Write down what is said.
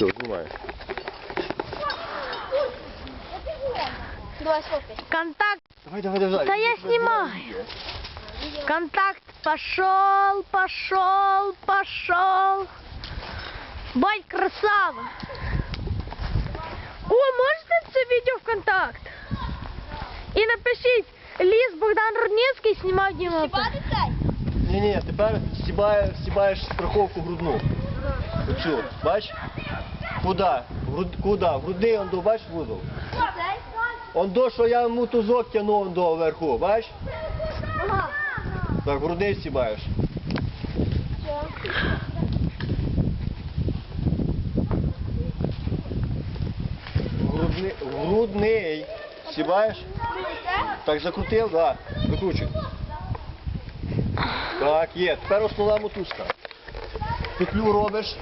Все, знімаю. Давай сфоткай. Контакт. Давай, давай, давай. Да я снимаю. Контакт пошел, пошел, пошел. Бать, красава. О, можете це відео в контакт? І напишіть, Ліс Богдан Рудницький знімав Діма. Стібати цей? Ні, ні, тепер стібає, стібаєш страховку грудну. Оцю, бач? Куда? Груд, куда? В грудний он до, бач вузол? Он до, що я йому тузок тягну он вверху, бач? Так, в грудний стібаєш. Грудний, грудний. Стібаєш? Так закрутив. Да. Закручуй. Так, є. Тепер основна мотузка. Петлю робиш.